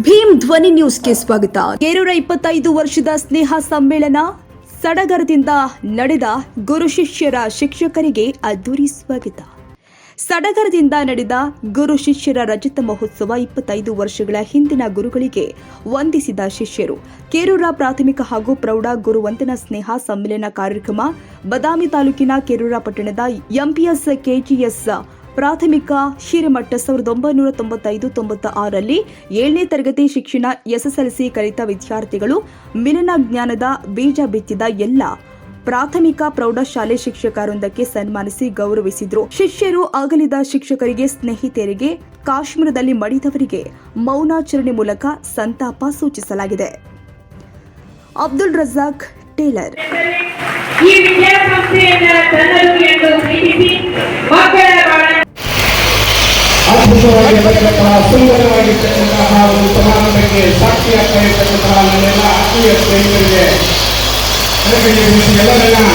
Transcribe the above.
ಭೀಮ್ ಧ್ವನಿ ನ್ಯೂಸ್ಗೆ ಸ್ವಾಗತ. ಕೇರೂರ ಇಪ್ಪತ್ತೈದು ವರ್ಷದ ಸ್ನೇಹ ಸಮ್ಮೇಳನ ಸಡಗರದಿಂದ ನಡೆದ ಗುರು ಶಿಷ್ಯರ ಶಿಕ್ಷಕರಿಗೆ ಅದ್ದೂರಿ ಸ್ವಾಗತ. ಸಡಗರದಿಂದ ನಡೆದ ಗುರು ಶಿಷ್ಯರ ರಜತ ಮಹೋತ್ಸವ ಇಪ್ಪತ್ತೈದು ವರ್ಷಗಳ ಹಿಂದಿನ ಗುರುಗಳಿಗೆ ವಂದಿಸಿದ ಶಿಷ್ಯರು. ಕೇರೂರ ಪ್ರಾಥಮಿಕ ಹಾಗೂ ಪ್ರೌಢ ಗುರುವಂದನ ಸ್ನೇಹ ಸಮ್ಮೇಳನ ಕಾರ್ಯಕ್ರಮ ಬದಾಮಿ ತಾಲೂಕಿನ ಕೇರೂರ ಪಟ್ಟಣದ ಎಂಪಿಎಸ್ ಕೆಜಿಎಸ್ ಪ್ರಾಥಮಿಕ ಶಿರಮಟ್ಟ ಸಾವಿರದ ಒಂಬೈನೂರ ತೊಂಬತ್ತೈದು ತೊಂಬತ್ತ ಆರಲ್ಲಿ ಏಳನೇ ತರಗತಿ ಶಿಕ್ಷಣ ಎಸ್ಎಸ್ಎಲ್ಸಿ ಕಲಿತ ವಿದ್ಯಾರ್ಥಿಗಳು ಮಿಲನ ಜ್ಞಾನದ ಬೀಜ ಬಿತ್ತಿದ ಎಲ್ಲ ಪ್ರಾಥಮಿಕ ಪ್ರೌಢಶಾಲೆ ಶಿಕ್ಷಕರೊಂದಕ್ಕೆ ಸನ್ಮಾನಿಸಿ ಗೌರವಿಸಿದ್ರು. ಶಿಷ್ಯರು ಅಗಲಿದ ಶಿಕ್ಷಕರಿಗೆ ಸ್ನೇಹಿತರಿಗೆ ಕಾಶ್ಮೀರದಲ್ಲಿ ಮಡಿದವರಿಗೆ ಮೌನಾಚರಣೆ ಮೂಲಕ ಸಂತಾಪ ಸೂಚಿಸಲಾಗಿದೆ. ಅಬ್ದುಲ್ ರಜಾಕ್ ಟೇಲರ್. ಈ ಅದ್ಭುತವಾಗಿ ಬರತಕ್ಕಂತಹ ಸುಂದರವಾಗಿರ್ತಕ್ಕಂತಹ ಒಂದು ಸಮಾರಂಭಕ್ಕೆ ಸಾಕ್ಷಿಯಾಗ್ತಾ ಇರ್ತಕ್ಕಂತಹ ನನ್ನೆಲ್ಲ ಆತ್ಮೀಯ ಸ್ನೇಹಿತರಿಗೆ எல்லாரும்